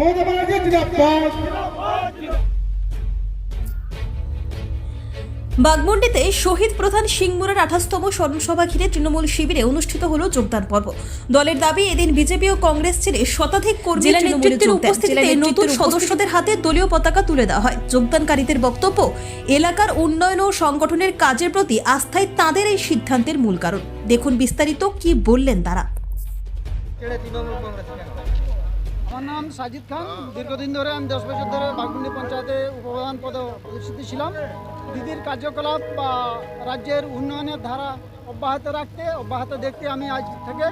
মমতা ব্যানার্জি জিন্দাবাদ। বাগমুন্ডিতে শহীদ প্রধান সিংমুরের আঠাশতম স্মরণসভা ঘিরে তৃণমূল শিবিরে অনুষ্ঠিত হলো যোগদান পর্ব। দলের দাবি এদিন বিজেপি ও কংগ্রেস ছেড়ে শতাধিক কর্মী জেলা নেতৃত্বের উপস্থিতিতে নতুন সদস্যদের হাতে দলীয় পতাকা তুলে দেওয়া হয়। যোগদানকারীদের বক্তব্য এলাকার উন্নয়ন ও সংগঠনের কাজের প্রতি আস্থাই তাদের এই সিদ্ধান্তের মূল কারণ। দেখুন বিস্তারিত কি বললেন তারা। আমার নাম সাজিদ খান। দীর্ঘদিন ধরে আমি দশ বছর ধরে বাঘমুন্ডি পঞ্চায়েতে উপপ্রধান পদে প্রতিষ্ঠিত ছিলাম। দিদির কার্যকলাপ বা রাজ্যের উন্নয়নের ধারা অব্যাহত রাখতে অব্যাহত দেখতে আমি আজ থেকে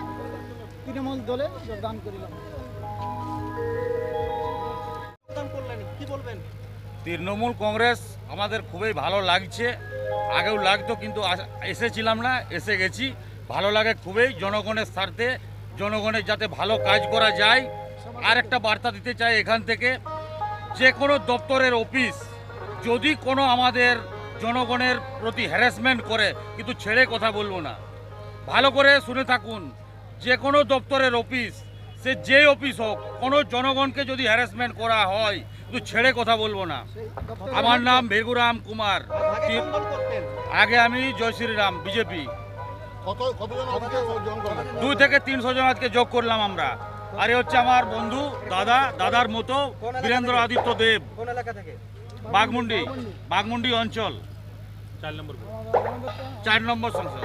তৃণমূল দলে যোগদান করিলাম। তৃণমূল কংগ্রেস আমাদের খুবই ভালো লাগছে। আগেও লাগতো কিন্তু এসেছিলাম না এসে গেছি। ভালো লাগে খুবই জনগণের স্বার্থে জনগণের যাতে ভালো কাজ করা যায়। আর একটা বার্তা দিতে চাই এখান থেকে। যে কোনো দপ্তরের অফিস যদি কোনো আমাদের জনগণের প্রতি হ্যারাসমেন্ট করে কিন্তু ছেড়ে কথা বলব না। ভালো করে শুনে থাকুন যে কোনো দপ্তরের অফিস সে যে অফিস হোক কোনো জনগণকে যদি হ্যারাসমেন্ট করা হয় কিন্তু ছেড়ে কথা বলব না। আমার নাম ভেগুরাম কুমার আগে আমি জয় শ্রীরাম বিজেপি। দুই থেকে তিনশো জন আজকে যোগ করলাম আমরা। আর হচ্ছে আমার বন্ধু দাদা দাদার মতো বীরেন্দ্র আদিত্য দেব। বাগমুন্ডি বাগমুন্ডি অঞ্চল। চার নম্বর চার নম্বর সংসদ।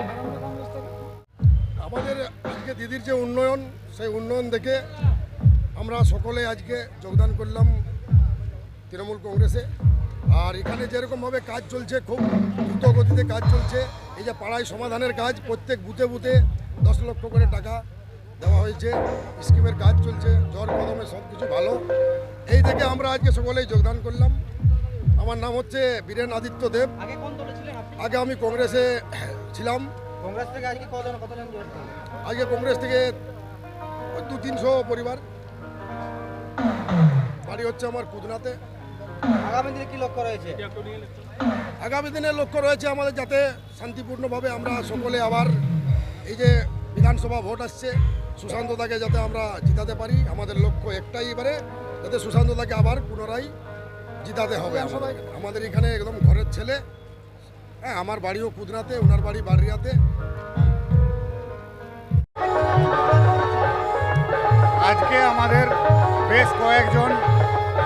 আমাদের আজকে দিদির যে উন্নয়ন সেই উন্নয়ন দেখে আমরা সকলে আজকে যোগদান করলাম তৃণমূল কংগ্রেসে। আর এখানে যেরকমভাবে কাজ চলছে খুব দ্রুত গতিতে কাজ চলছে এই যে পাড়ায় সমাধানের কাজ প্রত্যেক বুথে বুথে দশ লক্ষ করে টাকা দেওয়া হয়েছে স্কিমের কাজ চলছে জ্বর কদমে সব কিছু ভালো। এই থেকে আমরা আজকে সকলেই যোগদান করলাম। আমার নাম হচ্ছে বীরেন আদিত্য দেব। আগে আমি কংগ্রেসে ছিলাম। কংগ্রেস থেকে আজকে কংগ্রেস থেকে দু তিনশো পরিবার। বাড়ি হচ্ছে আমার কুদনাতে আগামী দিনে কি লক্ষ্য রয়েছে? আগামী দিনে লক্ষ্য রয়েছে আমাদের যাতে শান্তিপূর্ণভাবে আমরা সকলে আবার এই যে বিধানসভা ভোট আসছে সুশান্ত দাকে যাতে আমরা জিতাতে পারি আমাদের লক্ষ্য একটাই এবারে যাতে সুশান্ত দাকে আবার পুনরায় জিতাতে হবে। আমাদের আমাদের এখানে একদম ঘরের ছেলে। হ্যাঁ আমার বাড়িও কুদনাতে ওনার বাড়ি বাড়িয়াতে। আজকে আমাদের বেশ কয়েকজন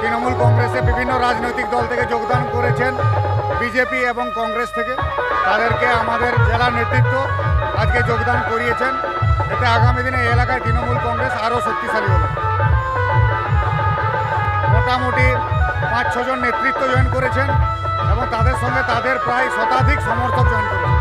তৃণমূল কংগ্রেসে বিভিন্ন রাজনৈতিক দল থেকে যোগদান করেছেন, বিজেপি এবং কংগ্রেস থেকে। তাদেরকে আমাদের জেলা নেতৃত্ব আজকে যোগদান করিয়েছেন। এতে আগামী দিনে এলাকায় তৃণমূল কংগ্রেস আরও শক্তিশালী হবে। মোটামুটি পাঁচ ছজন নেতৃত্ব জয়েন করেছেন এবং তাদের সঙ্গে তাদের প্রায় শতাধিক সমর্থক জয়েন করেছেন।